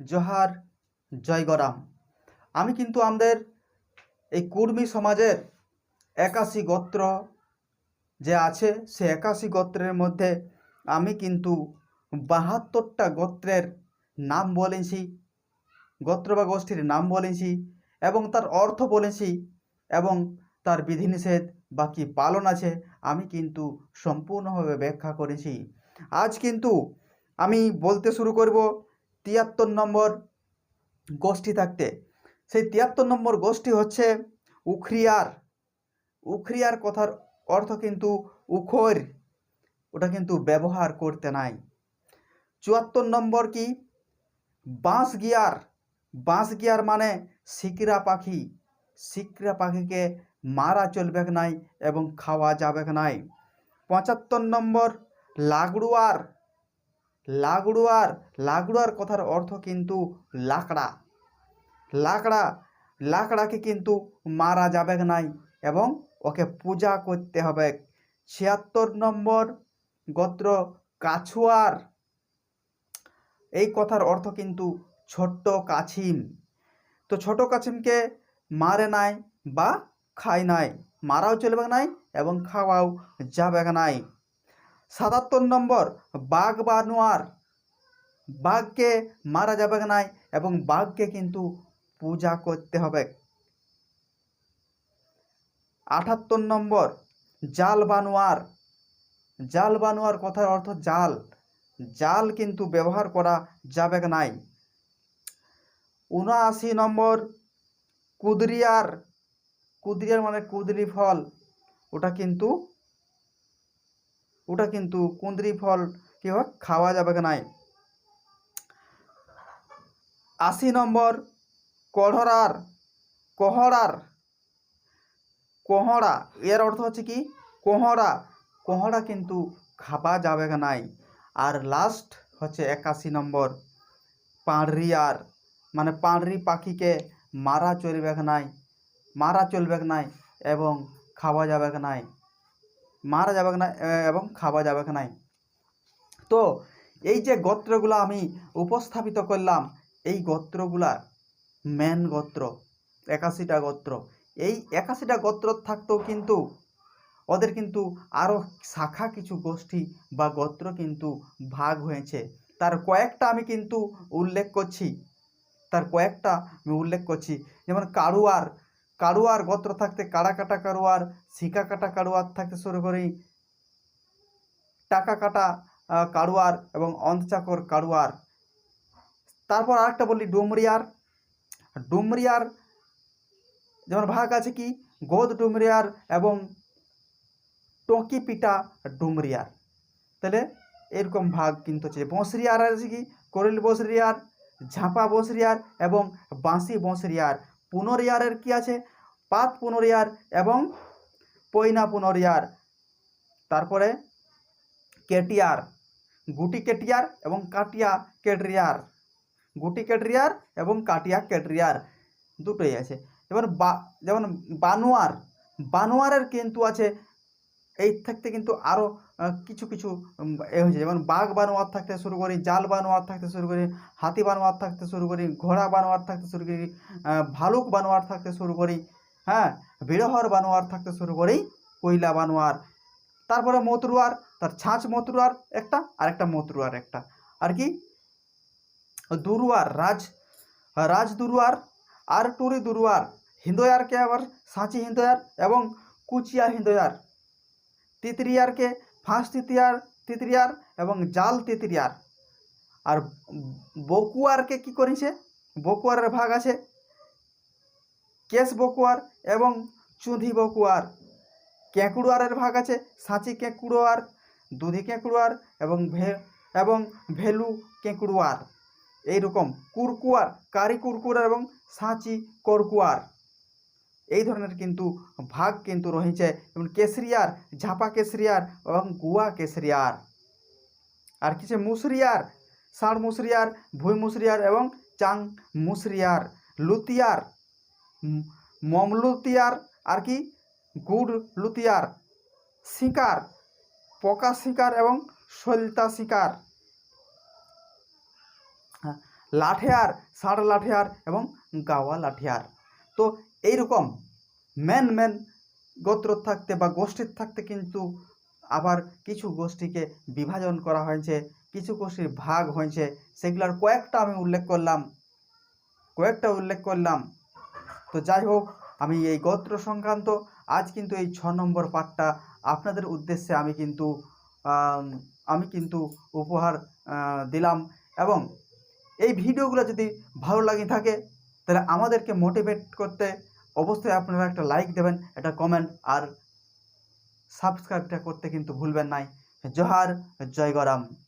জোহার জয়গরাম। আমি কিন্তু আমাদের এই কুর্মী সমাজের একাশি গোত্র যে আছে, সে একাশি গোত্রের মধ্যে আমি কিন্তু বাহাত্তরটা গোত্রের নাম বলেছি, গোত্র বা গোষ্ঠীর নাম বলেছি এবং তার অর্থ বলেছি এবং তার বিধিনিষেধ বা কী পালন আছে, আমি কিন্তু সম্পূর্ণভাবে ব্যাখ্যা করেছি। আজ কিন্তু আমি বলতে শুরু করব তিয়াত্তর নম্বর গোষ্ঠী থাকতে। সেই তিয়াত্তর নম্বর গোষ্ঠী হচ্ছে উখরিয়ার। উখরিয়ার কথার অর্থ কিন্তু উখর। ওটা কিন্তু ব্যবহার করতে নাই। চুয়াত্তর নম্বর কি? বাঁশ গিয়ার বাঁশ গিয়ার মানে সিকরা পাখি। সিকরা পাখিকে মারা চলবে নাই এবং খাওয়া যাবে নাই। পঁচাত্তর নম্বর লাগড়ুয়ার। লাগড়ুয়ার লাগড়ুয়ার কথার অর্থ কিন্তু লাকড়া। লাকড়া, লাকড়াকে কিন্তু মারা যাবে নাই এবং ওকে পূজা করতে হবে। ছিয়াত্তর নম্বর গোত্র কাছুয়ার। এই কথার অর্থ কিন্তু ছোট্ট কাছিম। তো ছোট কাছিমকে মারে নাই বা খায় নাই, মারাও চলবে নাই এবং খাওয়াও যাবে নাই। সাতাত্তর নম্বর বাঘ বানোয়ার বাঘকে মারা যাবে নাই এবং বাঘকে কিন্তু পূজা করতে হবে। আটাত্তর নম্বর জাল বানোয়ার জাল বানোয়ার কথার অর্থ জাল। জাল কিন্তু ব্যবহার করা যাবে নাই। উনআশি নম্বর কুদরিয়ার। কুদরিয়ার মানে কুদরি ফল। ওটা কিন্তু ওটা কিন্তু কুঁদরি ফল, কি হয়, খাওয়া যাবে কি নাই। আশি নম্বর কড়ার কহড়ার কোহড়া এর অর্থ হচ্ছে কি? কোহড়া কোহড়া কিন্তু খাওয়া যাবে কি নাই। আর লাস্ট হচ্ছে একাশি নম্বর পাঁড়িয়ার মানে পাঁড়ি পাখিকে মারা চলবে নাই, মারা চলবে নাই এবং খাওয়া যাবে নাই। মারা যাবে না এবং খাওয়া যাবে নাই। তো এই যে গোত্রগুলো আমি উপস্থাপিত করলাম, এই গোত্রগুলা মেন গোত্র, একাশিটা গোত্র। এই একাশিটা গোত্র থাকতেও কিন্তু ওদের কিন্তু আরও শাখা কিছু গোষ্ঠী বা গোত্র কিন্তু ভাগ হয়েছে। তার কয়েকটা আমি কিন্তু উল্লেখ করছি। তার কয়েকটা আমি উল্লেখ করছি। যেমন কাড়ুয়ার কাড়ুয়ার গোত্র থাকতে কাটা কাড়ুয়ার শিকা কাটা কাড়ুয়ার থাকতে শুরু করি। টাকা কাটা আহ, কাড়ুয়ার এবং অন্ধচাকর কাড়ুয়ার তারপর আরেকটা বলি ডুমরিয়ার। ডুমরিয়ার যেমন ভাগ আছে কি? গোদ ডুমরিয়ার এবং টকি পিটা ডুমরিয়ার। তাহলে এরকম ভাগ কিন্তু আছে। বঁসরিয়ার আছে কি? করিল বসরিয়ার ঝাঁপা বসরিয়ার এবং বাঁশি বসরিয়ার পুনরিয়ারের কি আছে? পাত পুনরিয়ার এবং পয়না পুনরিয়ার তারপরে কেটিয়ার, গুটি কেটিয়ার এবং কাটিয়া কেটরিয়ার। গুটি কেটরিয়ার এবং কাটিয়া কেটরিয়ার দুটোই আছে। যেমন বা, যেমন বানোয়ার, বানোয়ারের কিন্তু আছে এই থাকতে কিন্তু আরও কিছু কিছু এ হয়েছে যেমন বাঘ বানোয়ার থাকতে শুরু করি, জাল বানোয়ার থাকতে শুরু করি, হাতি বানোয়ার থাকতে শুরু করি, ঘোড়া বানোয়ার থাকতে শুরু করি ভালুক বানোয়ার থাকতে শুরু করি হ্যাঁ? বিরহর বানোয়ার থাকতে শুরু করি, কয়লা বানোয়ার। তারপরে মতরুয়ার, তার ছাঁচ মতরুয়ার একটা আর একটা মতরুয়ার একটা। আর কি? দুরুয়ার, রাজ রাজ দুরুয়ার আর টুরি দুরুয়ার। হিন্দোয়ারকে আবার, সাঁচি হিন্দোয়ার এবং কুচিয়া হিন্দোয়ার। তিতরিয়ারকে ফাঁস তিতিয়ার তিতরিয়ার এবং জাল তিতরিয়ার। আর বকুয়ারকে কি করেছে? বকুয়ারের ভাগ আছে। কেশ বকুয়ার এবং চুঁধি বকুয়ার। কেঁকুড়ুয়ারের ভাগ আছে, সাঁচি কেঁকুড়োয়ার দুধি কেঁকুড়ুয়ার এবং ভে, এবং ভেলু কেঁকুড়ুয়ার এইরকম কুরকুয়ার, কারি কুরকুয়ার এবং সাঁচি করকুয়ার। এই ধরনের কিন্তু ভাগ কিন্তু রয়েছে যেমন কেশরিয়ার ঝাপা কেশরিয়ার এবং গুয়া কেশরিয়ার। আর কিছু মুসরিয়ার ষাঁড় মুসরিয়ার ভুই মুসরিয়ার এবং চাং মুসরিয়ার লুতিয়ার মমলুতিয়ার আর কি গুড় লুতিয়ার শিকার পকা শিকার এবং সলতা শিকার। হ্যাঁ, লাঠেয়ার ষাঁড় লাঠেয়ার এবং গাওয়া লাঠিয়ার। তো এইরকম। মেন মেন গোত্র থাকতে বা গোষ্ঠীর থাকতে কিন্তু আবার কিছু গোষ্ঠীকে বিভাজন করা হয়েছে, কিছু গোষ্ঠীর ভাগ হয়েছে। সেগুলোর কয়েকটা আমি উল্লেখ করলাম। কয়েকটা উল্লেখ করলাম। তো যাই হোক, আমি এই গোত্র সংক্রান্ত আজ কিন্তু এই ছ নম্বর পাঠটা আপনাদের উদ্দেশ্যে আমি কিন্তু আমি কিন্তু উপহার দিলাম। এবং এই ভিডিওগুলো যদি ভালো লাগে থাকে, তাহলে আমাদেরকে মোটিভেট করতে অবশ্যই আপনারা একটা লাইক দেবেন, একটা কমেন্ট আর সাবস্ক্রাইবটা করতে কিন্তু ভুলবেন নাই। জোহার, জয় গরাম।